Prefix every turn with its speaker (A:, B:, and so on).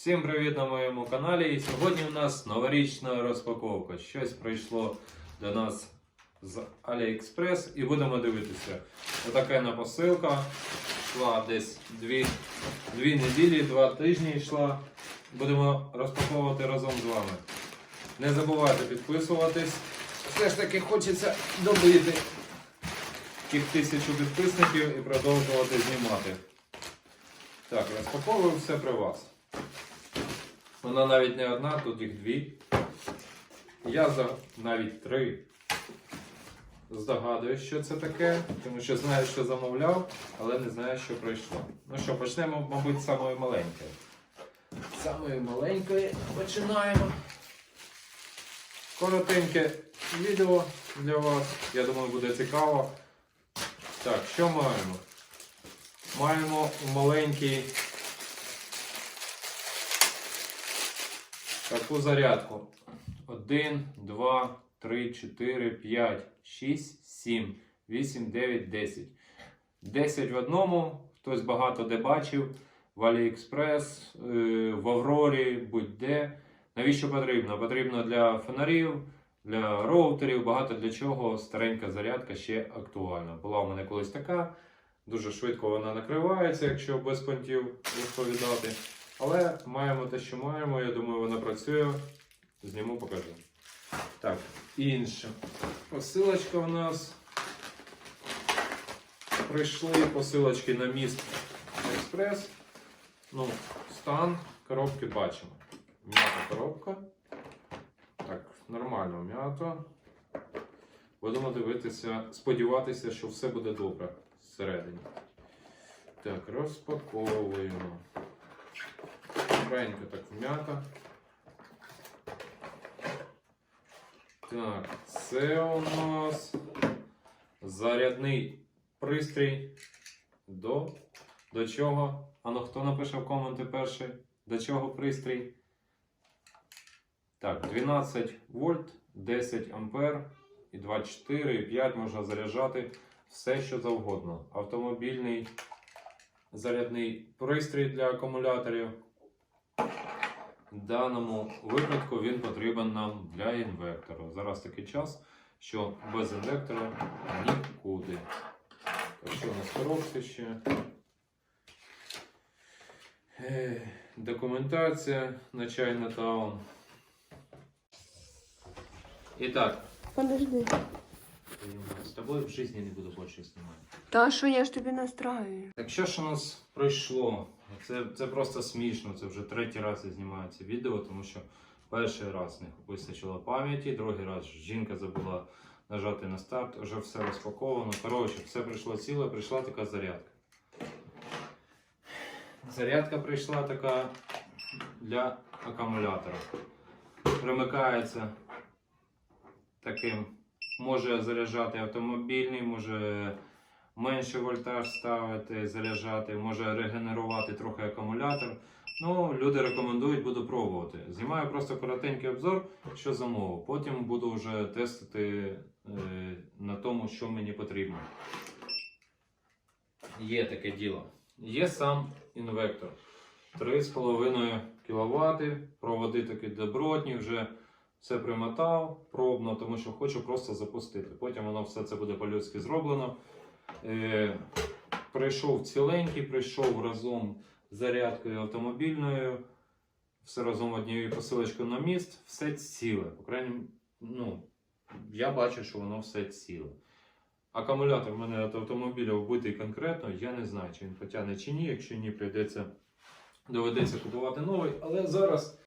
A: Всім привіт на моєму каналі. І сьогодні у нас новорічна розпаковка. Щось прийшло до нас з AliExpress і будемо дивитися. Отака на посилка. Йшла десь дві, дві неділі, два тижні йшла. Будемо розпаковувати разом з вами. Не забувайте підписуватись. Все ж таки хочеться добити тих тисячу підписників і продовжувати знімати. Так, розпаковую все при вас. Вона навіть не одна, тут їх дві. Я за навіть три. Здогадую, що це таке, тому що знаю, що замовляв, але не знаю, що прийшло. Ну що, почнемо, мабуть, з самої маленької. З самої маленької починаємо. Коротеньке відео для вас. Я думаю, буде цікаво. Так, що маємо? Маємо маленький таку зарядку. 1, 2, 3, 4, 5, 6, 7, 8, 9, 10. 10 в одному. Хтось багато де бачив. В AliExpress, е, в Аврорі, будь-де. Навіщо потрібно? Потрібно для фонарів, для роутерів, багато для чого старенька зарядка ще актуальна. Була у мене колись така. Дуже швидко вона накривається, якщо без понтів розповідати. Але маємо те, що маємо. Я думаю, вона працює. Зніму, покажу. Так, інша посилочка в нас. Прийшли посилочки на міст Експрес. Ну, стан коробки бачимо. М'ята коробка. Так, нормально м'ято. Будемо дивитися, сподіватися, що все буде добре всередині. Так, розпаковуємо. Добренько так м'ята. Так, це у нас зарядний пристрій до, до чого? А ну хто напише в коменти перший? До чого пристрій? Так, 12 вольт, 10 ампер і 24, і 5 можна заряджати все, що завгодно. Автомобільний зарядний пристрій для акумуляторів. В даному випадку він потрібен нам для інвертору. Зараз такий час, що без інвертора нікуди. Так що у нас коробки ще? Документація на Chinatown. І так,
B: Подожди.
A: З тобою в житті не буду більше знімати.
B: Та що я ж тобі настраю?
A: Так що ж у нас пройшло? Це, це просто смішно. Це вже третій раз я знімаю це відео, тому що перший раз не вистачило пам'яті, другий раз жінка забула нажати на старт, вже все розпаковано. Коротше, все прийшло ціле, прийшла така зарядка. Зарядка прийшла така для акумулятора. Примикається таким, може заряджати автомобільний, може менше вольтаж ставити, заряджати, може регенерувати трохи акумулятор. Ну, люди рекомендують, буду пробувати. Знімаю просто коротенький обзор, що замовив. Потім буду вже тестити е, на тому, що мені потрібно. Є таке діло. Є сам інвектор. 3,5 кВт. Проводи такі добротні, вже все примотав пробно, тому що хочу просто запустити. Потім воно все це буде по-людськи зроблено. Е, прийшов ціленький, прийшов разом з зарядкою автомобільною, все разом однією посилочкою на міст, все ціле. По крайній, ну, я бачу, що воно все ціле. Акумулятор в мене від автомобіля вбитий конкретно, я не знаю, чи він потягне чи ні. Якщо ні, прийдеться доведеться купувати новий. Але зараз